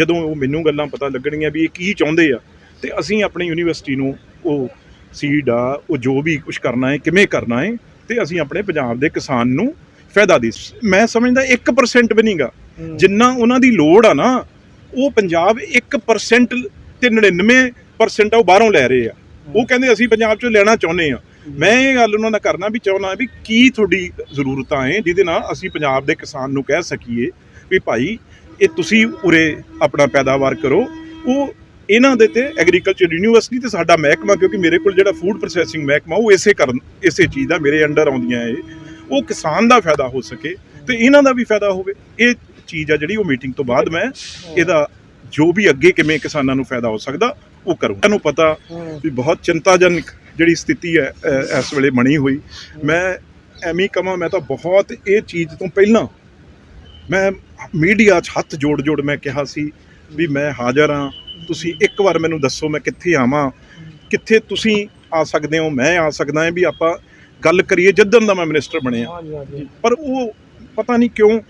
ਜਦੋਂ ਉਹ ਮੈਨੂੰ ਗੱਲਾਂ ਪਤਾ ਲੱਗਣਗੀਆਂ ਵੀ ਇਹ ਕੀ ਚਾਹੁੰਦੇ ਆ ਤੇ ਅਸੀਂ ਆਪਣੀ ਯੂਨੀਵਰਸਿਟੀ ਨੂੰ ਉਹ ਸੀਡ ਆ ਉਹ ਜੋ ਵੀ ਕੁਝ ਕਰਨਾ ਹੈ ਕਿਵੇਂ ਕਰਨਾ ਹੈ ਤੇ ਅਸੀਂ ਆਪਣੇ ਪੰਜਾਬ ਦੇ ਕਿਸਾਨ ਨੂੰ ਫਾਇਦਾ ਦੇ ਮੈਂ ਸਮਝਦਾ 1% ਵੀ ਨਹੀਂਗਾ। ਜਿੰਨਾ ਉਹਨਾਂ ਦੀ ਲੋੜ ਆ ਨਾ ਉਹ ਪੰਜਾਬ 1% ਤੇ 99% ਆ ਉਹ ਬਾਹਰੋਂ ਲੈ ਰਹੇ ਆ। ਉਹ ਕਹਿੰਦੇ ਅਸੀਂ ਪੰਜਾਬ ਚੋਂ ਲੈਣਾ ਚਾਹੁੰਦੇ ਆ। ਮੈਂ ਇਹ ਗੱਲ ਉਹਨਾਂ ਨਾਲ ਕਰਨਾ ਵੀ ਚਾਹੁੰਦਾ ਵੀ ਕੀ ਤੁਹਾਡੀ ਜ਼ਰੂਰਤਾਂ ਹੈ ਜਿਹਦੇ ਨਾਲ ਅਸੀਂ ਪੰਜਾਬ ਦੇ ਕਿਸਾਨ ਨੂੰ ਕਹਿ ਸਕੀਏ ਵੀ ਭਾਈ ਇਹ ਤੁਸੀਂ ਉਰੇ ਆਪਣਾ ਪੈਦਾਵਾਰ ਕਰੋ। ਉਹ ਇਹਨਾਂ ਦੇ ਤੇ ਐਗਰੀਕਲਚਰ ਯੂਨੀਵਰਸਿਟੀ ਤੇ ਸਾਡਾ ਮਹਿਕਮਾ, ਕਿਉਂਕਿ ਮੇਰੇ ਕੋਲ ਜਿਹੜਾ ਫੂਡ ਪ੍ਰੋਸੈਸਿੰਗ ਮਹਿਕਮਾ, ਉਹ ਇਸੇ ਕਰਨ, ਇਸੇ ਚੀਜ਼ ਦਾ ਮੇਰੇ ਅੰਡਰ ਆਉਂਦੀਆਂ ਇਹ। ਉਹ ਕਿਸਾਨ ਦਾ ਫਾਇਦਾ ਹੋ ਸਕੇ ਤੇ ਇਹਨਾਂ ਦਾ ਵੀ ਫਾਇਦਾ ਹੋਵੇ। ਇਹ ਚੀਜ਼ ਆ ਜਿਹੜੀ ਉਹ ਮੀਟਿੰਗ ਤੋਂ ਬਾਅਦ ਮੈਂ ਇਹਦਾ ਜੋ ਵੀ ਅੱਗੇ ਕਿਵੇਂ ਕਿਸਾਨਾਂ ਨੂੰ ਫਾਇਦਾ ਹੋ ਸਕਦਾ, ਉਹ ਕਰੂੰ ਤੁਹਾਨੂੰ ਪਤਾ ਵੀ ਬਹੁਤ ਚਿੰਤਾਜਨਕ ਜਿਹੜੀ ਸਥਿਤੀ ਹੈ ਇਸ ਵੇਲੇ ਬਣੀ ਹੋਈ। ਮੈਂ ਐਵੇਂ ਕਹਾਂ ਮੈਂ ਤਾਂ ਬਹੁਤ ਇਹ ਚੀਜ਼ ਤੋਂ ਪਹਿਲਾਂ ਮੈਂ ਮੀਡੀਆ 'ਚ ਹੱਥ ਜੋੜ ਜੋੜ ਮੈਂ ਕਿਹਾ ਸੀ ਵੀ ਮੈਂ ਹਾਜ਼ਰ ਹਾਂ। ਤੁਸੀਂ ਇੱਕ ਵਾਰ ਮੈਨੂੰ ਦੱਸੋ ਮੈਂ ਕਿੱਥੇ ਆਵਾਂ। ਕਿੱਥੇ ਤੁਸੀਂ ਆ ਸਕਦੇ ਹੋ? ਮੈਂ ਆ ਸਕਦਾ ਹਾਂ ਵੀ ਆਪਾਂ ਗੱਲ ਕਰੀਏ ਜਿੱਦਣ ਦਾ ਮੈਂ ਮਿਨਿਸਟਰ ਬਣਿਆ। ਪਰ ਉਹ ਪਤਾ ਨਹੀਂ ਕਿਉਂ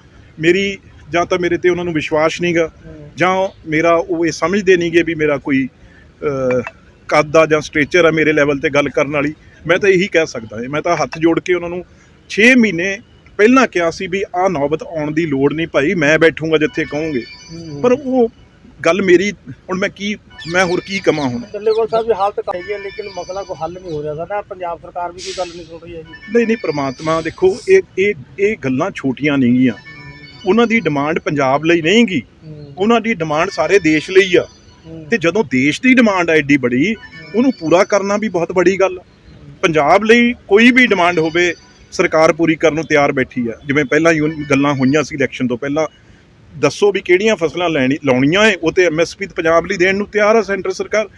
ਮੇਰੀ ਜਾਂ ਤਾਂ ਮੇਰੇ ਤੇ ਉਹਨਾਂ ਨੂੰ ਵਿਸ਼ਵਾਸ ਨਹੀਂਗਾ ਜਾਂ ਮੇਰਾ ਉਹ ਇਹ ਸਮਝਦੇ ਨਹੀਂਗੇ ਵੀ ਮੇਰਾ ਕੋਈ ਕੱਦ ਆ ਜਾਂ ਸਟ੍ਰੇਚਰ ਆ ਮੇਰੇ ਲੈਵਲ ਤੇ ਗੱਲ ਕਰਨ ਵਾਲੀ। ਮੈਂ ਤਾਂ ਇਹੀ ਕਹਿ ਸਕਦਾ ਹਾਂ। ਮੈਂ ਤਾਂ ਹੱਥ ਜੋੜ ਕੇ ਉਹਨਾਂ ਨੂੰ 6 ਮਹੀਨੇ ਪਹਿਲਾਂ ਕਿਹਾ ਸੀ ਵੀ ਆਹ ਨੌਬਤ ਆਉਣ ਦੀ ਲੋੜ ਨਹੀਂ ਭਾਈ ਮੈਂ ਬੈਠੂੰਗਾ ਜਿੱਥੇ ਕਹੋਗੇ। ਪਰ ਉਹ ਗੱਲ ਮੇਰੀ ਹੁਣ ਮੈਂ ਕੀ ਮੈਂ ਹੋਰ ਕੀ ਕਮਾਂ ਹੁਣ? ਡੱਲੇਵਾਲ ਸਾਹਿਬ ਦੀ ਹਾਲਤ ਹੈਗੀ ਹੈ ਲੇਕਿਨ ਮਸਲਾ ਕੋਈ ਹੱਲ ਨਹੀਂ ਹੋ ਰਿਹਾ। ਸਾਡਾ ਪੰਜਾਬ ਸਰਕਾਰ ਵੀ ਕੋਈ ਗੱਲ ਨਹੀਂ ਸੁਣ ਰਹੀ ਹੈ ਜੀ ਨਹੀਂ ਨਹੀਂ ਪ੍ਰਮਾਤਮਾ ਦੇਖੋ ਇਹ ਇਹ ਇਹ ਗੱਲਾਂ ਛੋਟੀਆਂ ਨਹੀਂ ਗੀਆਂ। ਉਹਨਾਂ ਦੀ ਡਿਮਾਂਡ ਪੰਜਾਬ ਲਈ ਨਹੀਂ ਗੀ ਉਹਨਾਂ ਦੀ ਡਿਮਾਂਡ ਸਾਰੇ ਦੇਸ਼ ਲਈ ਆ। ਤੇ ਜਦੋਂ ਦੇਸ਼ ਦੀ ਡਿਮਾਂਡ ਆ ਐਡੀ ਬੜੀ ਉਹਨੂੰ ਪੂਰਾ ਕਰਨਾ ਵੀ ਬਹੁਤ ਬੜੀ ਗੱਲ ਆ। ਪੰਜਾਬ ਲਈ ਕੋਈ ਵੀ ਡਿਮਾਂਡ ਹੋਵੇ ਸਰਕਾਰ ਪੂਰੀ ਕਰਨ ਨੂੰ ਤਿਆਰ ਬੈਠੀ ਆ। ਜਿਵੇਂ ਪਹਿਲਾਂ ਯੂਨ- ਗੱਲਾਂ ਹੋਈਆਂ ਸੀ ਇਲੈਕਸ਼ਨ ਤੋਂ ਪਹਿਲਾਂ, ਦੱਸੋ ਵੀ ਕਿਹੜੀਆਂ ਫਸਲਾਂ ਲੈਣੀ ਲਾਉਣੀਆਂ ਏ ਉਹ ਤੇ ਐਮਐਸਪੀ ਪੰਜਾਬ ਲਈ ਦੇਣ ਨੂੰ ਤਿਆਰ ਆ ਸੈਂਟਰ ਸਰਕਾਰ।